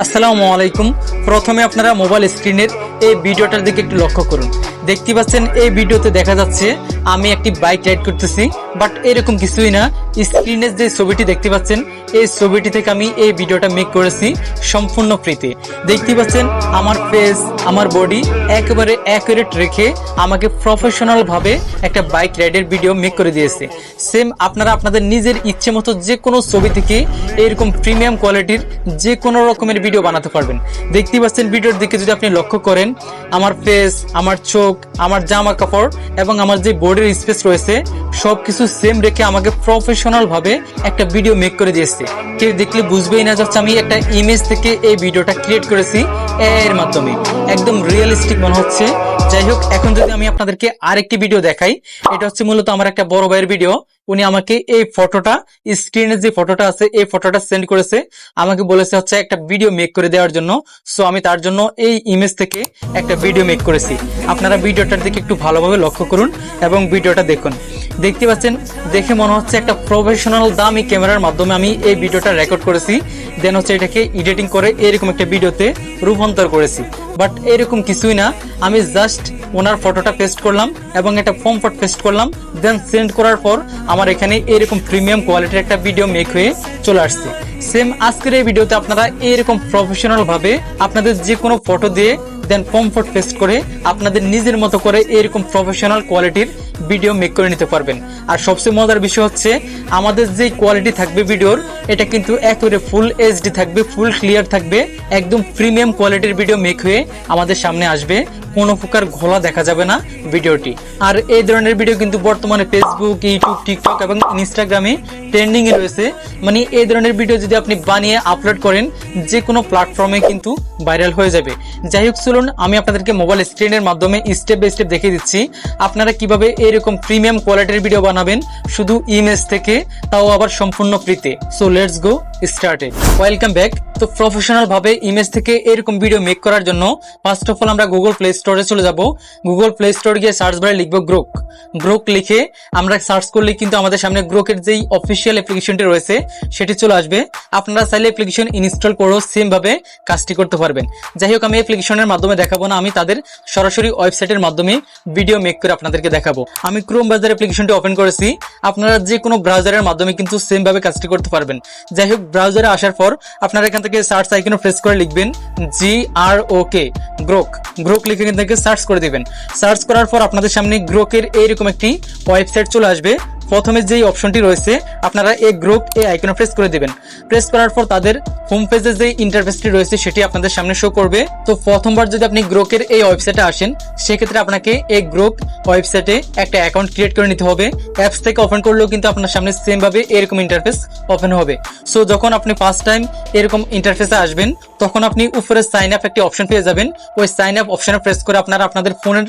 আসসালামু আলাইকুম। প্রথমে আপনারা মোবাইল স্ক্রিনের এই ভিডিওটার দিকে একটু লক্ষ্য করুন। দেখতে পাচ্ছেন, এই ভিডিওতে দেখা যাচ্ছে আমি একটি বাইক রাইড করতেছি, বাট এরকম কিছুই না। স্ক্রিনের যে ছবিটি দেখতে পাচ্ছেন, এই ছবিটি থেকে আমি এই ভিডিওটা মেক করেছি সম্পূর্ণ ফ্রিতে। দেখতে পাচ্ছেন, আমার ফেস আমার বডি একেবারে অ্যাকুরেট রেখে আমাকে প্রফেশনাল ভাবে একটা বাইক রাইডের ভিডিও মেক করে দিয়েছে। সেম আপনারা আপনাদের নিজের ইচ্ছে মতো যে কোনো ছবি থেকে এরকম প্রিমিয়াম কোয়ালিটির যে কোনো রকমের ভিডিও বানাতে পারবেন। দেখতে পাচ্ছেন ভিডিওর দিকে যদি আপনি লক্ষ্য করেন, আমার ফেস আমার চোখ আমার জামা কাপড় এবং আমার যে বোর্ডের স্পেস রয়েছে সব কিছু সেম রেখে আমাকে প্রফেশনাল ভাবে একটা ভিডিও মেক করে দিয়েছে। কেউ দেখলে বুঝবেই না যাচ্ছে আমি একটা ইমেজ থেকে এই ভিডিওটা ক্রিয়েট করেছি। এর মাধ্যমে। একদম রিয়েলিস্টিক মনে হচ্ছে। যাই হোক, এখন যদি আমি আপনাদেরকে আরেকটি ভিডিও দেখাই, এটা হচ্ছে মূলত আমার একটা বড় ভাইয়ের ভিডিও উনি আমাকে এই ফটোটা স্ক্রিনে যে ফটোটা আছে, এই ফটোটা সেন্ড করেছে। আমাকে বলেছে হচ্ছে একটা ভিডিও মেক করে দেওয়ার জন্য। সো আমি তার জন্য এই ইমেজ থেকে একটা ভিডিও মেক করেছি। আপনারা ভিডিওটার দিকে একটু ভালোভাবে লক্ষ্য করুন এবং ভিডিওটা দেখুন। দেখতে পাচ্ছেন, দেখে মনে হচ্ছে একটা প্রফেশনাল দামি ক্যামেরার মাধ্যমে আমি এই ভিডিওটা রেকর্ড করেছি। দেন হচ্ছে এটাকে এডিটিং করে এরকম একটা ভিডিওতে রূপান্তর করেছি। বাট এরকম কিছুই না। আমি জাস্ট ওনার ফটোটা পেস্ট করলাম এবং একটা ফর্ম ফট পেস্ট করলাম। দেন সেন্ড করার পর আমার এখানে এরকম প্রিমিয়াম কোয়ালিটির একটা ভিডিও মেক হয়ে চলে আসছে। সেম আজকের এই ভিডিওতে আপনারা এরকম প্রফেশনাল ভাবে আপনাদের যে কোনো ফটো দিয়ে দেন কমফোর্ট পেস্ট করে আপনাদের নিজের মতো করে এরকম প্রফেশনাল কোয়ালিটির ভিডিও মেক করে নিতে পারবেন। আর সবচেয়ে মজার বিষয় হচ্ছে, আমাদের যে কোয়ালিটি থাকবে ভিডিওর এটা কিন্তু একেবারে ফুল এইচডি থাকবে ফুল ক্লিয়ার থাকবে, একদম প্রিমিয়াম কোয়ালিটির ভিডিও মেক হয়ে আমাদের সামনে আসবে। কোনো প্রকার ঘোলা দেখা যাবে না ভিডিওটি আর এই ধরনের ভিডিও কিন্তু বর্তমানে ফেসবুক ইউটিউব টিকটক এবং ইনস্টাগ্রামে ট্রেন্ডিং এ রয়েছে। মানে এই ধরনের ভিডিও যদি আপনি বানিয়ে আপলোড করেন, যে কোনো প্ল্যাটফর্মে কিন্তু ভাইরাল হয়ে যাবে। যাই হোক চলুন, আমি আপনাদেরকে মোবাইল স্ক্রিনের মাধ্যমে স্টেপ বাই স্টেপ দেখিয়ে দিচ্ছি। আপনারা কীভাবে এরকম প্রিমিয়াম কোয়ালিটির ভিডিও বানাবেন? শুধু ইমেজ থেকে, তাও আবার সম্পূর্ণ ফ্রিতে so let's go started welcome back তো প্রফেশনাল ভাবে ইমেজ থেকে এরকম ভিডিও মেক করার জন্য ফার্স্ট অফ অল আমরা গুগল প্লে স্টোরে চলে যাব। গুগল প্লে স্টোর গিয়ে সার্চ বারে লিখব গ্রোক গ্রোক লিখে আমরা সার্চ করলে কিন্তু আমাদের সামনে গ্রোকের যেই অফিসিয়াল অ্যাপ্লিকেশনটি রয়েছে, সেটি চলে আসবে। আপনারা চাইলে অ্যাপ্লিকেশন ইনস্টল করেও সেম ভাবে কাজটি করতে পারবেন। যাই হোক, আমি অ্যাপ্লিকেশনের মাধ্যমে দেখাবো না, আমি তাদের সরাসরি ওয়েবসাইটের মাধ্যমে ভিডিও মেক করে আপনাদেরকে দেখাবো। আমি ক্রোম ব্রাউজার অ্যাপ্লিকেশনটি ওপেন করেছি। আপনারা যে কোনো ব্রাউজারের মাধ্যমে কিন্তু সেম ভাবে কাজটি করতে পারবেন। যাই হোক ব্রাউজারে আসার পর আপনারা এখান থেকে সার্চ আইকনে প্রেস করে লিখবেন জি আর ও কে গ্রোক গ্রোক লিখে এখান থেকে সার্চ করে দিবেন। সার্চ করার পর আপনাদের সামনে গ্রোকের এইরকম একটি ওয়েবসাইট চলে আসবে। প্রথমে যেই অপশনটি রয়েছে, আপনারা এই গ্রুপ এই আইকনে প্রেস করে দিবেন। প্রেস করার পর তাদের হোম পেজে যে ইন্টারফেসটি রয়েছে, সেটি আপনাদের সামনে শো করবে। তো প্রথমবার যদি আপনি গ্রোকের এই ওয়েবসাইটে আসেন, সেক্ষেত্রে আপনাকে এই গ্রুপ ওয়েবসাইটে একটা অ্যাকাউন্ট ক্রিয়েট করে নিতে হবে। অ্যাপস থেকে ওপেন করলেও কিন্তু আপনার সামনে সেম ভাবে এরকম ইন্টারফেস ওপেন হবে। সো যখন আপনি ফার্স্ট টাইম এরকম ইন্টারফেসে আসবেন, তখন আপনি উপরে সাইন আপ একটি অপশন পেয়ে যাবেন। ওই সাইন আপ অপশনে প্রেস করে আপনারা আপনাদের ফোনের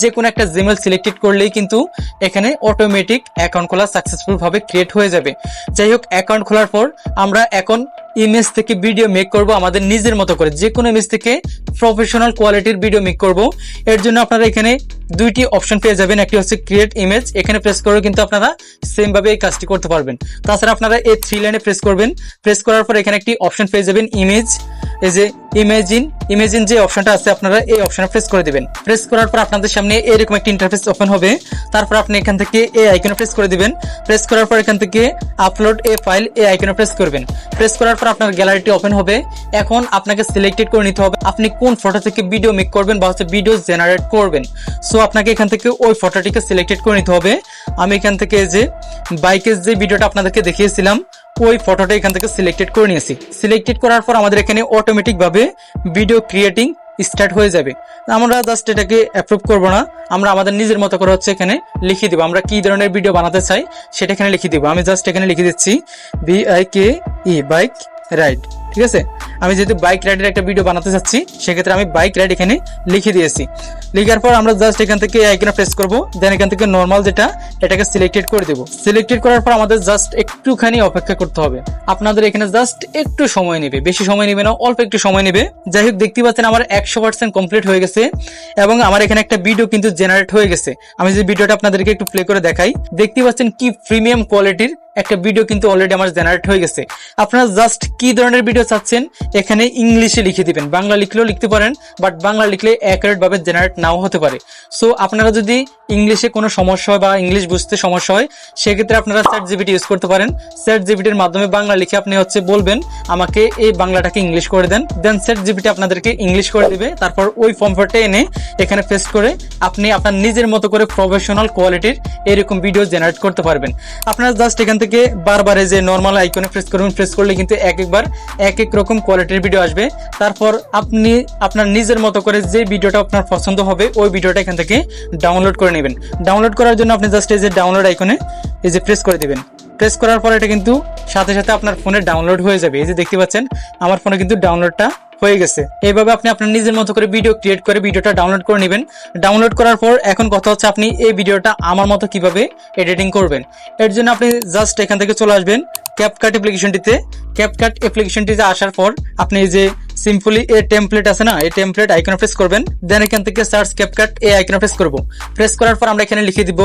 যে কোনো একটা জিমেল সিলেক্টেড করলেই কিন্তু এখানে অটোমেটিক অ্যাকাউন্ট খোলা সাকসেসফুল ভাবে ক্রিয়েট হয়ে যাবে। যাই হোক অ্যাকাউন্ট খোলার পর আমরা এখন ইমেজ থেকে ভিডিও মেক করব, আমাদের নিজের মতো করে। যে কোনো ইমেজ থেকে প্রফেশনাল কোয়ালিটির ভিডিও মেক করব। এর জন্য আপনারা এখানে দুইটি অপশন পেয়ে যাবেন। একটি হচ্ছে ক্রিয়েট ইমেজ এখানে প্রেস করেও কিন্তু আপনারা সেম ভাবে এই কাজটি করতে পারবেন। তাছাড়া আপনারা এই থ্রি লাইনে প্রেস করবেন। প্রেস করার পর এখানে একটি অপশন পেয়ে যাবেন ইমেজ এই যে ইমেজিন ইমেজিন যে অপশনটা আছে, আপনারা এই অপশনে প্রেস করে দিবেন। প্রেস করার পর আপনাদের সামনে এরকম একটি ইন্টারফেস ওপেন হবে। তারপর আপনি এখান থেকে এই আইকনে প্রেস করে দিবেন। প্রেস করার পর এখান থেকে আপলোড এ ফাইল এই আইকনে প্রেস করবেন। প্রেস করার পর আপনার গ্যালারিটি ওপেন হবে। এখন আপনাকে সিলেক্টেড করে নিতে হবে আপনি কোন ফটো থেকে ভিডিও মেক করবেন বা হচ্ছে ভিডিও জেনারেট করবেন। সো আপনাকে এখান থেকে ওই ফটোটিকে সিলেক্টেড করে নিতে হবে। আমি এখান থেকে যে বাইকের যে ভিডিওটা আপনাদেরকে দেখিয়েছিলাম, ওই ফটোটা এখান থেকে সিলেক্টেড করে নিয়েছি। সিলেক্টেড করার পর আমাদের এখানে অটোমেটিক ভাবে ভিডিও ক্রিয়েটিং স্টার্ট হয়ে যাবে। আমরা জাস্ট এটাকে অ্যাপ্রুভ করব না। আমরা আমাদের নিজের মতো করে হচ্ছে এখানে লিখে দিব। আমরা কি ধরনের ভিডিও বানাতে চাই সেটা এখানে লিখে দিব। আমি জাস্ট এখানে লিখে দিচ্ছি B I K E bike ride ঠিক আছে? আমি যেহেতু বাইক রাইডের একটা ভিডিও বানাতে চাচ্ছি সেক্ষেত্রে আমি বাইক রাইড এখানে লিখে দিয়েছি। লিখার পর আমরা জাস্ট এখান থেকে আইকনে প্রেস করব দেন এখান থেকে নর্মাল যেটা, এটাকে সিলেক্টেড করে দেব। সিলেক্টেড করার পর আমাদের জাস্ট একটুখানি অপেক্ষা করতে হবে। আপনাদের এখানে জাস্ট একটু সময় নেবে, বেশি সময় নেবে না, অল্প একটু সময় নেবে। যাই হোক, দেখতে পাচ্ছেন আমার একশো পার্সেন্ট কমপ্লিট হয়ে গেছে, এবং আমার এখানে একটা ভিডিও কিন্তু জেনারেট হয়ে গেছে। আমি যে ভিডিওটা আপনাদেরকে একটু প্লে করে দেখাই, দেখতে পাচ্ছেন কি প্রিমিয়াম কোয়ালিটির একটা ভিডিও কিন্তু অলরেডি আমার জেনারেট হয়ে গেছে। আপনারা জাস্ট কি ধরনের ভিডিও ভিডিও চাচ্ছেন, এখানে ইংলিশে লিখে দিবেন। বাংলা লিখলেও লিখতে পারেন বাট বাংলা লিখলে অ্যাকুরেট ভাবে জেনারেট নাও হতে পারে। সো আপনারা যদি ইংলিশে কোনো সমস্যা হয় বা ইংলিশ বুঝতে সমস্যা হয়, সেক্ষেত্রে আপনারা স্যাট জিবিটি ইউজ করতে পারেন। স্যাট জিবিটির মাধ্যমে বাংলা লিখে আপনি হচ্ছে বলবেন, আমাকে এই বাংলাটাকে ইংলিশ করে দেন। দেন স্যাট জিবিটি আপনাদেরকে ইংলিশ করে দিবে। তারপর ওই ফর্মটা এনে এখানে পেস্ট করে আপনি আপনার নিজের মতো করে প্রফেশনাল কোয়ালিটির এরকম ভিডিও জেনারেট করতে পারবেন। আপনারা জাস্ট এখান থেকে বারবার যে নর্মাল আইকনে প্রেস করবেন প্রেস করলে কিন্তু এক একবার এক এক রকম কোয়ালিটির ভিডিও আসবে। তারপর আপনি আপনার নিজের মতো করে যে ভিডিওটা আপনার পছন্দ হবে, ওই ভিডিওটা এখান থেকে ডাউনলোড করে নেবেন। ডাউনলোড করার জন্য আপনি জাস্ট এই যে ডাউনলোড আইকনে এই যে প্রেস করে দেবেন। প্রেস করার পর এটা কিন্তু সাথে সাথে আপনার ফোনে ডাউনলোড হয়ে যাবে। এই যে দেখতে পাচ্ছেন, আমার ফোনে কিন্তু ডাউনলোডটা হয়ে গেছে। এইভাবে আপনি আপনার নিজের মতো করে ভিডিও ক্রিয়েট করে ভিডিওটা ডাউনলোড করে নেবেন। ডাউনলোড করার পর এখন কথা হচ্ছে আপনি এই ভিডিওটা আমার মতো কীভাবে এডিটিং করবেন। এর জন্য আপনি জাস্ট এখান থেকে চলে আসবেন ক্যাপকাট অ্যাপ্লিকেশনটিতে ক্যাপকাট অ্যাপ্লিকেশনটিতে আসার পর আপনি যে সিম্পলি এ টেমপ্লেট আছে না? এই টেমপ্লেট আইকনে প্রেস করবেন দেন এখান থেকে সার্চ ক্যাপকাট এই আইকনে প্রেস করব। প্রেস করার পর আমরা এখানে লিখে দিব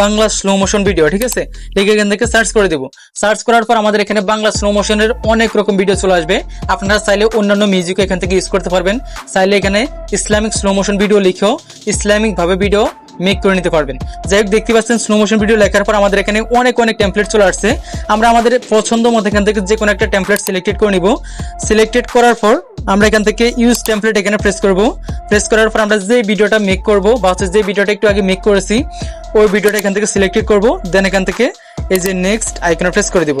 বাংলা স্লো মোশন ভিডিও ঠিক আছে? লিখে এখান থেকে সার্চ করে দিব। সার্চ করার পর আমাদের এখানে বাংলা স্লো মোশনের অনেক রকম ভিডিও চলে আসবে। আপনারা চাইলে অন্যান্য মিউজিকও এখান থেকে ইউজ করতে পারবেন। চাইলে এখানে ইসলামিক স্লো মোশন ভিডিও লিখেও ইসলামিক ভাবে ভিডিও মেক করে নিতে পারবেন। যাই হোক, দেখতে পাচ্ছেন স্লো মোশন ভিডিও লেখার পর আমাদের এখানে অনেক অনেক টেমপ্লেট চলে আসছে। আমরা আমাদের পছন্দ মতো এখান থেকে যে কোনো একটা টেমপ্লেট সিলেক্টেড করে নিব। সিলেক্টেড করার পর আমরা এখান থেকে ইউজ টেমপ্লেট এখানে প্রেস করব। প্রেস করার পর আমরা যে ভিডিওটা মেক করব বা হচ্ছে যে ভিডিওটা একটু আগে মেক করেছি, ওই ভিডিওটা এখান থেকে সিলেক্টেড করব। দেন এখান থেকে এই যে নেক্সট আইকনে প্রেস করে দিব।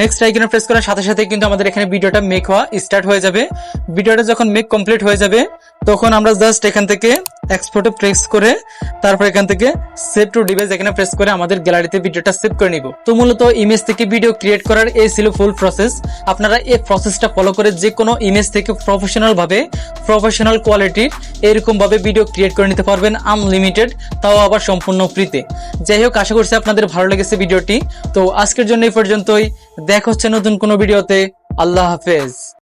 নেক্সট আইকনে প্রেস করার সাথে সাথে কিন্তু আমাদের এখানে ভিডিওটা মেক হওয়া স্টার্ট হয়ে যাবে। ভিডিওটা যখন মেক কমপ্লিট হয়ে যাবে, তখন আমরা জাস্ট এখান থেকে এক্সপোর্টে প্রেস করে তারপর এখান থেকে সেভ টু ডিভাইস এখানে প্রেস করে আমাদের গ্যালারিতে ভিডিওটা সেভ করে নিব। তো মূলত ইমেজ থেকে ভিডিও ক্রিয়েট করার এই ছিল ফুল প্রসেস আপনারা এই প্রসেসটা ফলো করে যে কোনো ইমেজ থেকে প্রফেশনাল ভাবে প্রফেশনাল কোয়ালিটির এরকম ভাবে ভিডিও ক্রিয়েট করে নিতে পারবেন আনলিমিটেড তাও আবার সম্পূর্ণ ফ্রিতে যাই হোক, আশা করছি আপনাদের ভালো লেগেছে ভিডিওটি তো আজকের জন্য এই পর্যন্তই। দেখা হচ্ছে নতুন কোনো ভিডিওতে আল্লাহ হাফেজ।